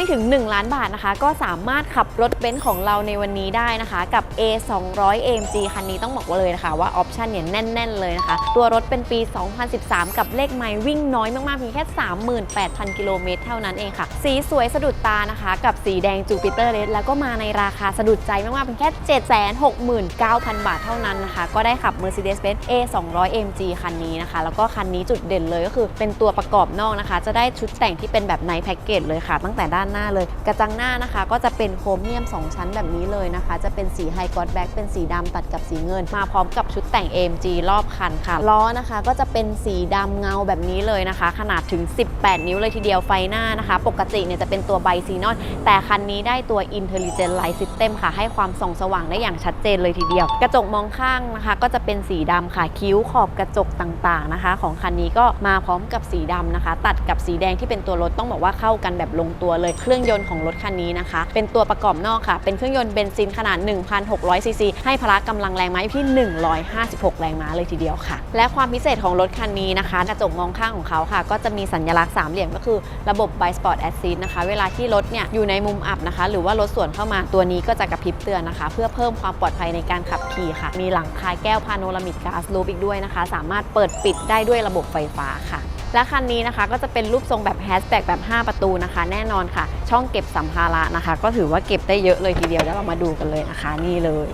ไม่ถึง 1 ล้านบาทนะคะ ก็สามารถขับรถเบนซ์ของเราในวันนี้ได้นะคะ กับ A 2 0 0 AMG คันนี้ต้องบอกว่าเลยนะคะว่าออปชันเนี่ยแน่น ๆ เลยนะคะ ตัวรถเป็นปี 2013 กับเลขไมล์วิ่งน้อยมากๆเพียงแค่ 38,000 กิโลเมตรเท่านั้นเองค่ะ สีสวยสะดุดตานะคะ กับสีแดงจูปิเตอร์เลสแล้วก็มาในราคาสะดุดใจมากๆเพียงแค่ 769,000 บาทเท่านั้นนะคะ ก็ได้ขับ Mercedes-Benz A 2 0 0 AMG คันนี้นะคะ แล้วก็คันนี้จุดเด่นเลยก็คือเป็นตัวประกอบนอกนะคะ จะได้ชุดแต่งที่เป็นแบบไนท์แพ็กเกจเลยค่ะ ตั้งแต่ด้านหน้าเลย กระจังหน้านะคะ ก็จะเป็นโครเมียม 2 ชั้นแบบนี้เลยนะคะ จะเป็นสีไฮกอ d แบ็กเป็นสีดำตัดกับสีเงิน มาพร้อมกับชุดแต่ง AMG รอบคันค่ะ ล้อนะคะก็จะเป็นสีดำเงาแบบนี้เลยนะคะ ขนาดถึง 18 นิ้วเลยทีเดียวไฟหน้านะคะ ปกติเนี่ยจะเป็นตัวไบซีนอนแต่คันนี้ได้ตัว Intelligent Light System ค่ะ ให้ความส่องสว่างได้อย่างชัดเจนเลยทีเดียว กระจกมองข้างนะคะ ก็จะเป็นสีดำค่ะคิ้วขอบกระจกต่างๆนะคะ ของคันนี้ก็มาพร้อมกับสีดำนะคะ ตัดกับสีแดงที่เป็นตัวรถต้องบอกว่าเข้ากันแบบลงตัวเลยเครื่องยนต์ของรถคันนี้นะคะ เป็นตัวประกอบนอกค่ะ เป็นเครื่องยนต์เบนซินขนาด 1,600ซีซีให้พละกำลังแรงม้าอยู่ที่ 156 แรงม้าเลยทีเดียวค่ะ และความพิเศษของรถคันนี้นะคะ กระจกมองข้างของเขาค่ะ ก็จะมีสัญลักษณ์สามเหลี่ยมก็คือระบบ b i Sport Assist นะคะ เวลาที่รถเนี่ยอยู่ในมุมอับนะคะ หรือว่ารถสวนเข้ามาตัวนี้ก็จะกระพริบเตือนนะคะ เพื่อเพิ่มความปลอดภัยในการขับขี่ค่ะ มีหลังคาแก้วพาโนรามิกก๊าซลูปอีกด้วยนะคะ สามารถเปิดปิดได้ด้วยระบบไฟฟ้าค่ะ และคันนี้นะคะก็จะเป็นรูปทรงแบบแฮชแบ็กแบบ 5 ประตูนะคะ แน่นอนค่ะ ช่องเก็บสัมภาระนะคะ ก็ถือว่าเก็บได้เยอะเลยทีเดียวเดี๋ยวเรามาดูกันเลยนะคะ นี่เลย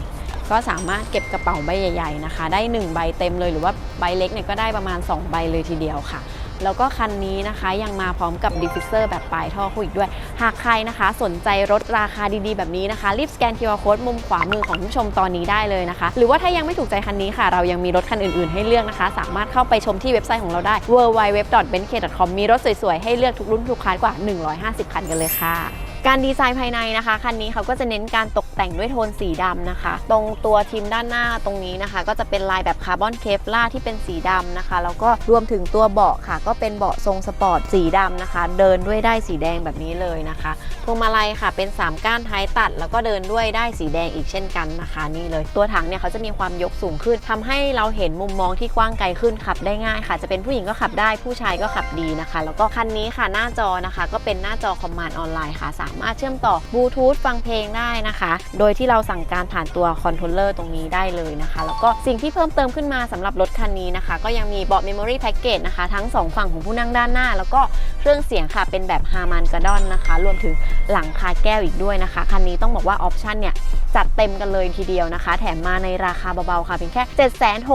ก็สามารถเก็บกระเป๋าใบใหญ่ๆนะคะ ได้ 1 ใบเต็มเลยหรือว่าใบเล็กเนี่ยก็ได้ประมาณ 2 ใบเลยทีเดียวค่ะ แล้วก็คันนี้นะคะยังมาพร้อมกับดิฟฟิเซอร์แบบปลายท่อคู่อีกด้วย หากใครนะคะสนใจรถราคาดีๆแบบนี้นะคะ รีบสแกน QR Code มุมขวามือของผู้ชมตอนนี้ได้เลยนะคะ หรือว่าถ้ายังไม่ถูกใจคันนี้ค่ะ เรายังมีรถคันอื่นๆ ให้เลือกนะคะ สามารถเข้าไปชมที่เว็บไซต์ของเราได้ www.benk.com มีรถสวยๆให้เลือกทุกรุ่นทุกคันกว่า 150 คันกันเลยค่ะ การดีไซน์ภายในนะคะคันนี้เขาก็จะเน้นการตกแต่งด้วยโทนสีดำนะคะ ตรงตัวทีมด้านหน้าตรงนี้นะคะ ก็จะเป็นลายแบบคาร์บอนเคฟล่าที่เป็นสีดำนะคะแล้วก็รวมถึงตัวเบาะค่ะ ก็เป็นเบาะทรงสปอร์ตสีดำนะคะ เดินด้วยได้สีแดงแบบนี้เลยนะคะพวงมาลัยค่ะเป็น 3 ก้านท้ายตัด แล้วก็เดินด้วยได้สีแดงอีกเช่นกันนะคะนี่เลย ตัวถังเนี่ยเขาจะมีความยกสูงขึ้นทำให้เราเห็นมุมมองที่กว้างไกลขึ้นขับได้ง่ายค่ะ จะเป็นผู้หญิงก็ขับได้ผู้ชายก็ขับดีนะคะ แล้วก็คันนี้ค่ะหน้าจอนะคะ ก็เป็นหน้าจอคอมมานด์ออนไลน์ค่ะสามารถเชื่อมต่อบลูทูธฟังเพลงได้นะคะ โดยที่เราสั่งการผ่านตัวคอนโทรลเลอร์ตรงนี้ได้เลยนะคะ แล้วก็สิ่งที่เพิ่มเติมขึ้นมาสำหรับรถคันนี้นะคะ ก็ยังมีเบาะเมมโมรี่แพ็กเกจนะคะ ทั้ง 2 ฝั่งของผู้นั่งด้านหน้า แล้วก็ เครื่องเสียงค่ะเป็นแบบฮาร์มันกระดอนนะคะ รวมถึงหลังคาแก้วอีกด้วยนะคะ คันนี้ต้องบอกว่าออปชันเนี่ยจัดเต็มกันเลยทีเดียวนะคะ แถมมาในราคาเบาๆค่ะเพียงแค่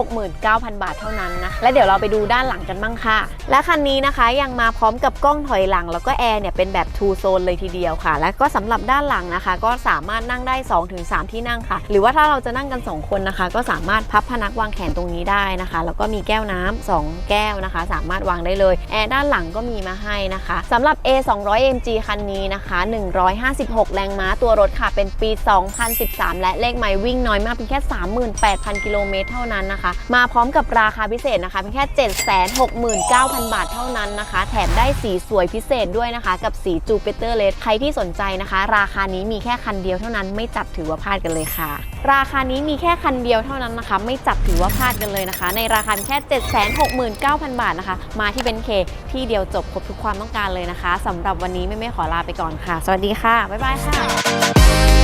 769,000 บาทเท่านั้นนะ และเดี๋ยวเราไปดูด้านหลังกันบ้างค่ะ และคันนี้นะคะยังมาพร้อมกับกล้องถอยหลัง แล้วก็แอร์เนี่ยเป็นแบบ two zone เลยทีเดียวค่ะ และก็สำหรับด้านหลังนะคะ ก็สามารถนั่งได้ 2-3 ที่นั่งค่ะ หรือว่าถ้าเราจะนั่งกัน 2 คนนะคะ ก็สามารถพับพนักวางแขนตรงนี้ได้นะคะ แล้วก็มีแก้วน้ำสองแก้วนะคะ สามารถวางได้เลย แอร์ด้านหลังก็มีมาให้นะคะสำหรับ A 2 0 0 MG คันนี้นะคะ 156 แรงม้าตัวรถค่ะ เป็นปี 2013 และเลขไมล์วิ่งน้อยมากเพียงแค่ 38,000 กิโลเมตรเท่านั้นนะคะ มาพร้อมกับราคาพิเศษนะคะเพียงแค่ 769,000 บาทเท่านั้นนะคะ แถมได้สีสวยพิเศษด้วยนะคะ กับสีจูปิเตอร์เลดใครที่สนใจนะคะ ราคานี้มีแค่คันเดียวเท่านั้นไม่จับถือว่าพลาดกันเลยค่ะ ราคานี้มีแค่คันเดียวเท่านั้นนะคะ ไม่จับถือว่าพลาดกันเลยนะคะ ในราคาแค่ 769,000 บาทนะคะ มาที่เบนเค ที่เดียวจบครบทุกความต้องการเลยนะคะสำหรับวันนี้ไม่ไม่ขอลาไปก่อนค่ะ สวัสดีค่ะ บ๊ายบายค่ะ